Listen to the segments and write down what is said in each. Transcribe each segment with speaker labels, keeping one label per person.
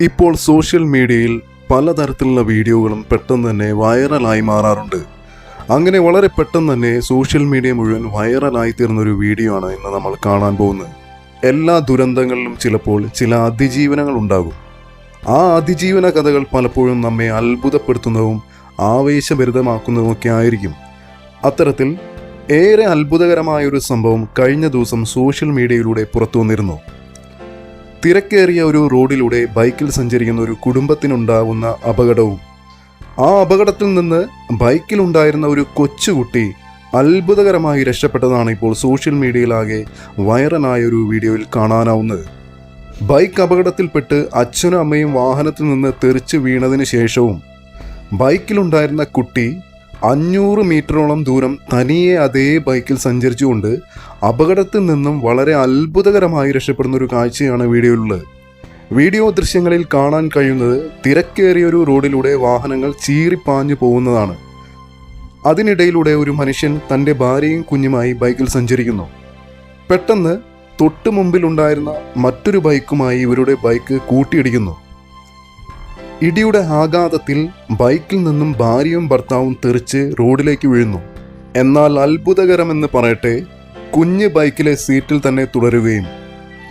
Speaker 1: ഇപ്പോൾ സോഷ്യൽ മീഡിയയിൽ പലതരത്തിലുള്ള വീഡിയോകളും പെട്ടെന്ന് തന്നെ വൈറലായി മാറാറുണ്ട്. അങ്ങനെ വളരെ പെട്ടെന്ന് തന്നെ സോഷ്യൽ മീഡിയ മുഴുവൻ വൈറലായി തീർന്ന ഒരു വീഡിയോ ആണ് ഇന്ന് നമ്മൾ കാണാൻ പോകുന്നത്. എല്ലാ ദുരന്തങ്ങളിലും ചിലപ്പോൾ ചില അതിജീവനങ്ങൾ ഉണ്ടാകും. ആ അതിജീവന കഥകൾ പലപ്പോഴും നമ്മെ അത്ഭുതപ്പെടുത്തുന്നതും ആവേശഭരിതമാക്കുന്നതുമൊക്കെ ആയിരിക്കും. അത്തരത്തിൽ ഏറെ അത്ഭുതകരമായ ഒരു സംഭവം കഴിഞ്ഞ ദിവസം സോഷ്യൽ മീഡിയയിലൂടെ പുറത്തു വന്നിരുന്നു തിരക്കേറിയ ഒരു റോഡിലൂടെ ബൈക്കിൽ സഞ്ചരിക്കുന്ന ഒരു കുടുംബത്തിനുണ്ടാവുന്ന അപകടവും. ആ അപകടത്തിൽ നിന്ന് ബൈക്കിലുണ്ടായിരുന്ന ഒരു കൊച്ചുകുട്ടി അത്ഭുതകരമായി രക്ഷപ്പെട്ടതാണ് ഇപ്പോൾ സോഷ്യൽ മീഡിയയിലാകെ വൈറലായ ഒരു വീഡിയോയിൽ കാണാനാവുന്നത്. ബൈക്ക് അപകടത്തിൽപ്പെട്ട് അച്ഛനും അമ്മയും വാഹനത്തിൽ നിന്ന് തെറിച്ച് വീണതിന് ശേഷവും ബൈക്കിലുണ്ടായിരുന്ന കുട്ടി അഞ്ഞൂറ് മീറ്ററോളം ദൂരം തനിയെ അതേ ബൈക്കിൽ സഞ്ചരിച്ചുകൊണ്ട് അപകടത്തിൽ നിന്നും വളരെ അത്ഭുതകരമായി രക്ഷപ്പെടുന്ന ഒരു കാഴ്ചയാണ് വീഡിയോയിലുള്ളത്. വീഡിയോ ദൃശ്യങ്ങളിൽ കാണാൻ കഴിയുന്നത് തിരക്കേറിയൊരു റോഡിലൂടെ വാഹനങ്ങൾ ചീറിപ്പാഞ്ഞു പോകുന്നതാണ്. അതിനിടയിലൂടെ ഒരു മനുഷ്യൻ തന്റെ ഭാര്യയും കുഞ്ഞുമായി ബൈക്കിൽ സഞ്ചരിക്കുന്നു. പെട്ടെന്ന് തൊട്ടു മുമ്പിലുണ്ടായിരുന്ന മറ്റൊരു ബൈക്കുമായി ഇവരുടെ ബൈക്ക് കൂട്ടിയിടിക്കുന്നു. ഇടിയുടെ ആഘാതത്തിൽ ബൈക്കിൽ നിന്നും ഭാര്യയും ഭർത്താവും തെറിച്ച് റോഡിലേക്ക് വീഴുന്നു. എന്നാൽ അത്ഭുതകരമെന്ന് പറയട്ടെ കുഞ്ഞ് ബൈക്കിലെ സീറ്റിൽ തന്നെ തുടരുകയും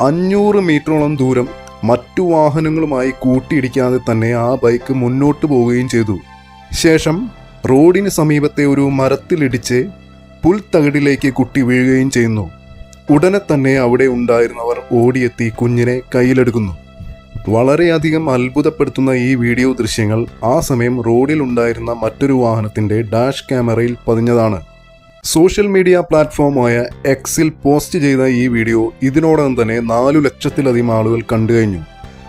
Speaker 1: അഞ്ഞൂറ് മീറ്ററോളം ദൂരം മറ്റു വാഹനങ്ങളുമായി കൂട്ടിയിടിക്കാതെ തന്നെ ആ ബൈക്ക് മുന്നോട്ട് പോവുകയും ചെയ്തു. ശേഷം റോഡിന് സമീപത്തെ ഒരു മരത്തിലിടിച്ച് പുൽത്തകിടിലേക്ക് കുട്ടി വീഴുകയും ചെയ്യുന്നു. ഉടനെ തന്നെ അവിടെ ഉണ്ടായിരുന്നവർ ഓടിയെത്തി കുഞ്ഞിനെ കയ്യിലെടുക്കുന്നു. വളരെയധികം അത്ഭുതപ്പെടുത്തുന്ന ഈ വീഡിയോ ദൃശ്യങ്ങൾ ആ സമയം റോഡിൽ ഉണ്ടായിരുന്ന മറ്റൊരു വാഹനത്തിന്റെ ഡാഷ് ക്യാമറയിൽ പതിഞ്ഞതാണ്. സോഷ്യൽ മീഡിയ പ്ലാറ്റ്ഫോമായ എക്സിൽ പോസ്റ്റ് ചെയ്ത ഈ വീഡിയോ ഇതിനോടകം തന്നെ നാലു ലക്ഷത്തിലധികം ആളുകൾ കണ്ടു കഴിഞ്ഞു.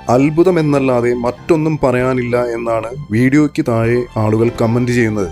Speaker 1: അത്ഭുതം എന്നല്ലാതെ മറ്റൊന്നും പറയാനില്ല എന്നാണ് വീഡിയോയ്ക്ക് താഴെ ആളുകൾ കമന്റ് ചെയ്യുന്നത്.